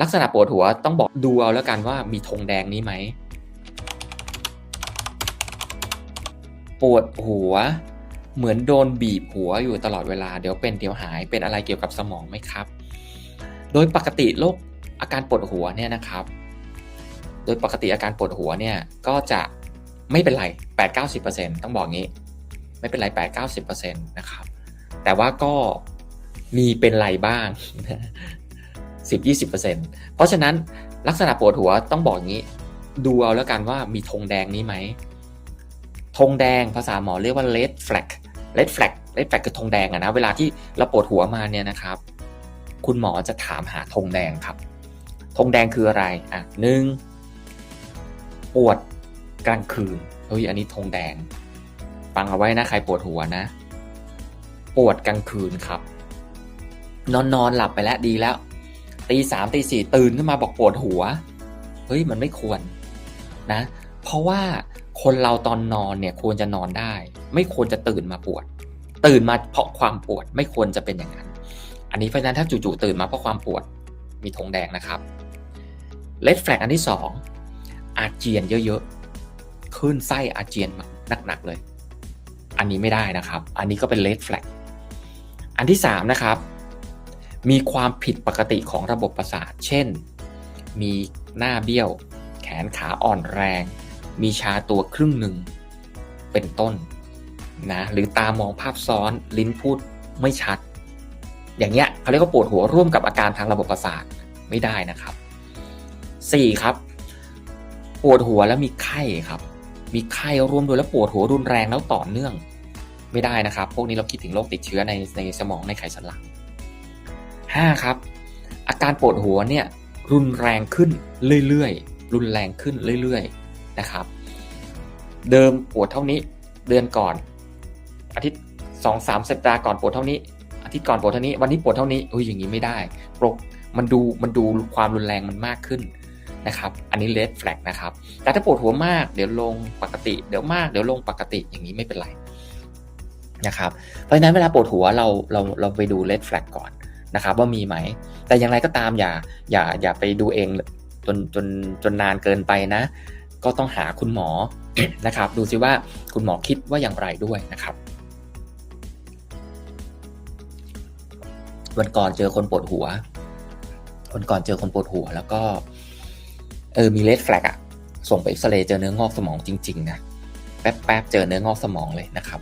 ลักษณะปวดหัวต้องบอกดูเอาแล้วกันว่ามีธงแดงนี้ไหม ปวดหัว เหมือนโดนบีบหัวอยู่ตลอดเวลาเดี๋ยวเป็นเดี๋ยวหายเป็นอะไรเกี่ยวกับสมองไหมครับ โดยปกติโรคอาการปวดหัวเนี่ยนะครับ โดยปกติอาการปวดหัวเนี่ยก็จะไม่เป็นไร 8-90%ต้องบอกงี้ ไม่เป็นไร 8-90%นะครับ แต่ว่าก็มีเป็นไรบ้าง 10-20%เพราะฉะนั้นลักษณะปวดหัวต้องบอกงี้ ดูเอาแล้วกันว่ามีธงแดงนี้ไหมธงแดงภาษาหมอเรียกว่า red flag red flag red flag คือธงแดงอะนะเวลาที่เราปวดหัวมาเนี่ยนะครับ คุณหมอจะถามหาธงแดงครับธงแดงคืออะไรอะหนึ่งปวดกลางคืนเฮ้ยอันนี้ธงแดง ฟังเอาไว้นะใครปวดหัวนะ ปวดกลางคืนครับ นอนนอนหลับไปแล้วดีแล้ว ตีสามตีสี่ตื่นขึ้นมาบอกปวดหัว เฮ้ยมันไม่ควรนะ เพราะว่าคนเราตอนนอนเนี่ยควรจะนอนได้ ไม่ควรจะตื่นมาปวด ตื่นมาเพราะความปวดไม่ควรจะเป็นอย่างนั้น อันนี้เพราะฉะนั้นถ้าจู่ๆตื่นมาเพราะความปวดมีธงแดงนะครับเลดแฟลกอันที่สองอาเจียนเยอะๆขึ้นไส้อาเจียนหนักๆเลย อันนี้ไม่ได้นะครับ อันนี้ก็เป็นเลดแฟลกอันที่สามนะครับ มีความผิดปกติของระบบประสาท เช่น มีหน้าเบี้ยว แขนขาอ่อนแรง มีชาตัวครึ่งหนึ่ง เป็นต้นนะหรือตามองภาพซ้อนลิ้นพูดไม่ชัด อย่างเงี้ยเขาเรียกว่าปวดหัวร่วมกับอาการทางระบบประสาทไม่ได้นะครับ 4. ครับ ปวดหัวแล้วมีไข้ครับ มีไข้ร่วมด้วยแล้วปวดหัวรุนแรงแล้วต่อเนื่อง ไม่ได้นะครับ พวกนี้เราคิดถึงโรคติดเชื้อในในสมองในไขสันหลัง 5. ครับ อาการปวดหัวเนี่ยรุนแรงขึ้นเรื่อยๆ รุนแรงขึ้นเรื่อยๆ นะครับ เดิมปวดเท่านี้เดือนก่อน อาทิตย์สองสามสัปดาห์ก่อนปวดเท่านี้ อาทิตย์ก่อนปวดเท่านี้ วันนี้ปวดเท่านี้เฮ้ยอย่างนี้ไม่ได้ปกมันดูมันดูความรุนแรงมันมากขึ้นนะครับ อันนี้ red flag นะครับ แต่ถ้าปวดหัวมากเดี๋ยวลงปกติ เดี๋ยวมากเดี๋ยวลงปกติอย่างนี้ไม่เป็นไรนะครับ เพราะฉะนั้นเวลาปวดหัวเราเราเราไปดู red flag ก่อน นะครับว่ามีไหม แต่อย่างไรก็ตามอย่าอย่าอย่าไปดูเองจนจนจนนานเกินไปนะ ก็ต้องหาคุณหมอนะครับ ดูซิว่าคุณหมอคิดว่าอย่างไรด้วยนะครับ วันก่อนเจอคนปวดหัว วันก่อนเจอคนปวดหัว แล้วก็ เออมีเลดแฟลกอะส่งไปเอ็กซเรย์เจอเนื้องอกสมองจริงๆนะแป๊บๆเจอเนื้องอกสมองเลยนะครับ